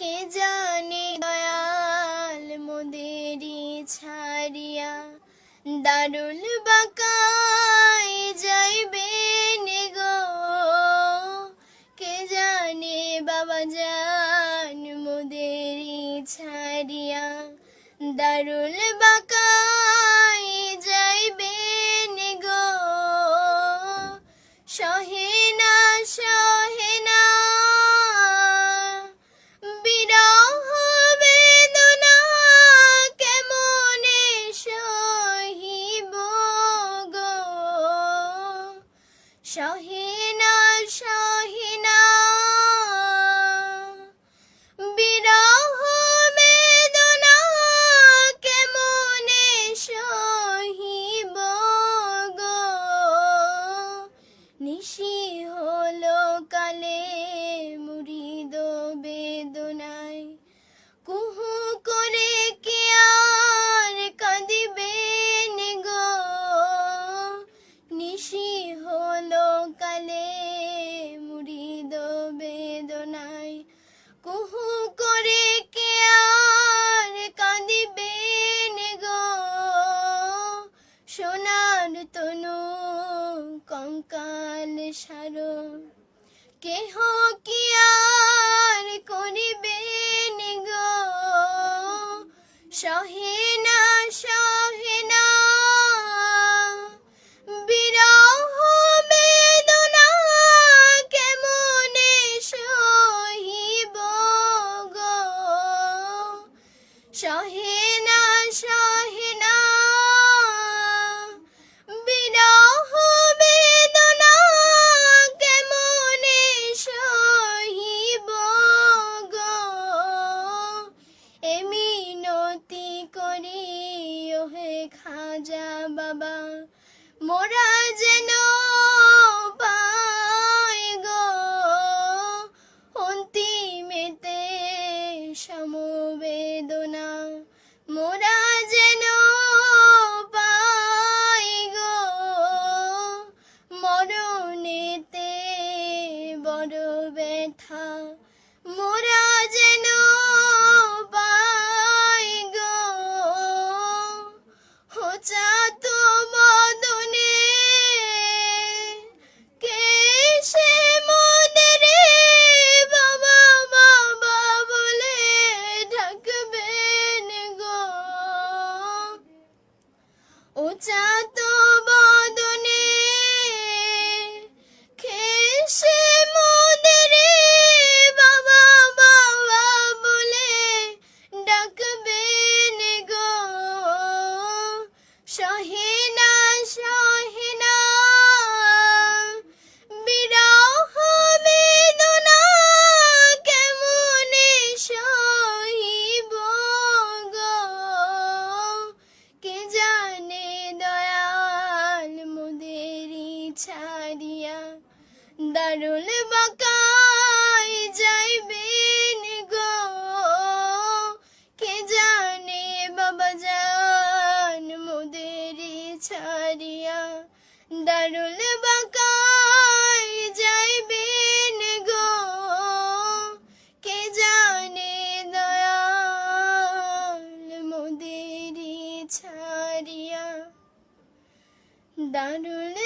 কে জানে দয়াল মোদেরি ছাড়িয়া? দারুল বাকাই যাইবে গো। কে জানে বাবা জান মোদেরি ছাড়িয়া? দারুল বাকাই সহেনা সহিনা বিরহ বেদনা কেমনে সহিব গো? নিশি কঙ্কাল সারো। কেহ কি আর করিবেন গো? সহেনা সহেনা বিরহ বেদনা কেমনে 다 ছাড়িয়া দারুল বাকাই যাইবেন গো। কে জানে বাবা জান মোদেরি ছাড়িয়া দারুল বাকাই যাইবেন গো। কে জানে দয়াল মোদেরি ছাড়িয়া দারুল